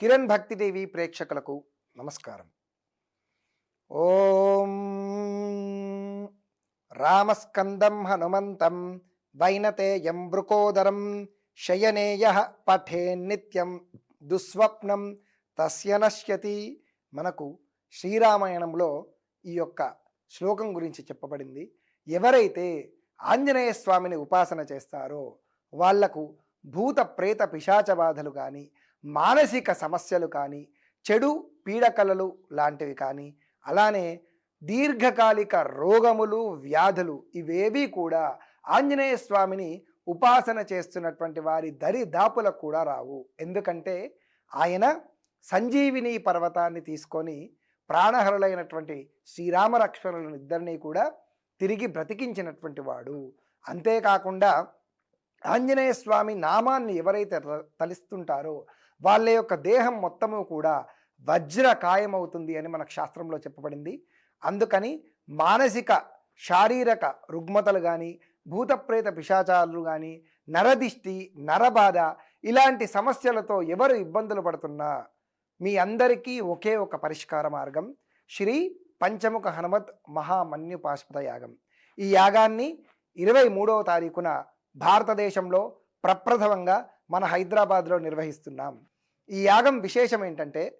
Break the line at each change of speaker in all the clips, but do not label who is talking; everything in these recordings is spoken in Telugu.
కిరణ్ భక్తిదేవి ప్రేక్షకులకు నమస్కారం. ఓం రామస్కందం హనుమంతం వైనతేయం బృకోదరం శయనేయ పఠే నిత్యం దుస్వప్నం తస్య నశ్యతి. మనకు శ్రీరామాయణంలో ఈ యొక్క శ్లోకం గురించి చెప్పబడింది. ఎవరైతే ఆంజనేయ స్వామిని ఉపాసన చేస్తారో వాళ్ళకు భూత ప్రేత పిశాచ బాధలు కానీ మానసిక సమస్యలు కానీ చెడు పీడకలలు లాంటివి కానీ అలానే దీర్ఘకాలిక రోగములు వ్యాధులు ఇవేవీ కూడా ఆంజనేయ స్వామిని ఉపాసన చేస్తున్నటువంటి వారి దరిదాపులకు కూడా రావు. ఎందుకంటే ఆయన సంజీవిని పర్వతాన్ని తీసుకొని ప్రాణహరులైనటువంటి శ్రీరామరక్షణులను ఇద్దరినీ కూడా తిరిగి బ్రతికించినటువంటి వాడు. అంతేకాకుండా ఆంజనేయ స్వామి నామాన్ని ఎవరైతే తలిస్తుంటారో వాళ్ళ యొక్క దేహం మొత్తము కూడా వజ్ర ఖాయమవుతుంది అని మనకు శాస్త్రంలో చెప్పబడింది. అందుకని మానసిక శారీరక రుగ్మతలు కానీ భూతప్రేత పిశాచాలు కానీ నరదిష్టి నరబాధ ఇలాంటి సమస్యలతో ఎవరు ఇబ్బందులు పడుతున్నా మీ అందరికీ ఒకే ఒక పరిష్కార మార్గం శ్రీ పంచముఖ హనుమత్ మహామన్యుపాశ్పత యాగం. ఈ యాగాన్ని ఇరవై మూడవ తారీఖున భారతదేశంలో ప్రప్రథమంగా మన హైదరాబాద్లో నిర్వహిస్తున్నాం. ఈ యాగం విశేషం ఏంటంటే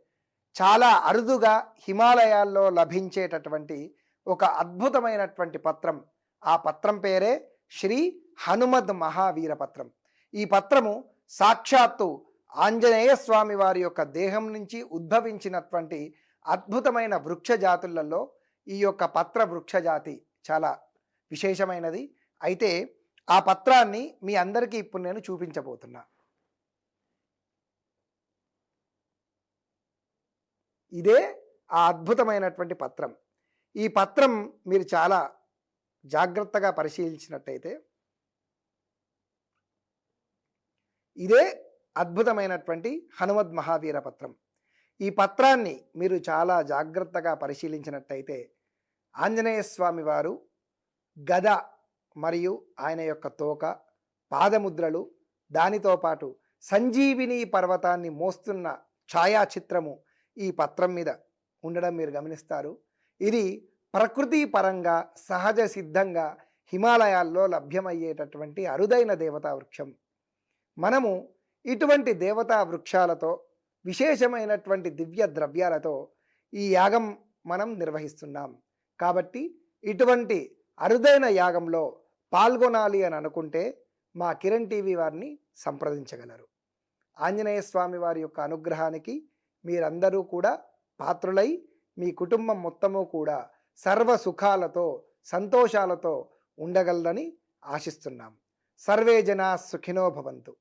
చాలా అరుదుగా హిమాలయాల్లో లభించేటటువంటి ఒక అద్భుతమైనటువంటి పత్రం. ఆ పత్రం పేరే శ్రీ హనుమద్ మహావీర పత్రం. ఈ పత్రము సాక్షాత్తు ఆంజనేయ స్వామి వారి యొక్క దేహం నుంచి ఉద్భవించినటువంటి అద్భుతమైన వృక్ష జాతులలో ఈ యొక్క పత్ర వృక్ష జాతి చాలా విశేషమైనది. అయితే ఆ పత్రాన్ని మీ అందరికీ ఇప్పుడు నేను చూపించబోతున్నా. ఇదే ఆ అద్భుతమైనటువంటి పత్రం. ఈ పత్రం మీరు చాలా జాగ్రత్తగా పరిశీలించినట్టయితే ఇదే అద్భుతమైనటువంటి హనుమద్ మహావీర పత్రం. ఈ పత్రాన్ని మీరు చాలా జాగ్రత్తగా పరిశీలించినట్టయితే ఆంజనేయ స్వామి వారు గద మరియు ఆయన యొక్క తోక పాదముద్రలు దానితో పాటు సంజీవిని పర్వతాన్ని మోస్తున్న ఛాయాచిత్రము ఈ పత్రం మీద ఉండడం మీరు గమనిస్తారు. ఇది ప్రకృతి పరంగా సహజ సిద్ధంగా హిమాలయాల్లో లభ్యమయ్యేటటువంటి అరుదైన దేవతా వృక్షం. మనము ఇటువంటి దేవతా వృక్షాలతో విశేషమైనటువంటి దివ్య ద్రవ్యాలతో ఈ యాగం మనం నిర్వహిస్తున్నాం. కాబట్టి ఇటువంటి అరుదైన యాగంలో పాల్గొనాలి అని అనుకుంటే మా కిరణ్ టీవీ వారిని సంప్రదించగలరు. ఆంజనేయ స్వామి వారి యొక్క అనుగ్రహానికి మీరందరూ కూడా పాత్రులై మీ కుటుంబం మొత్తము కూడా సర్వ సుఖాలతో సంతోషాలతో ఉండగలరని ఆశిస్తున్నాం. సర్వే జనా సుఖినో భవంతు.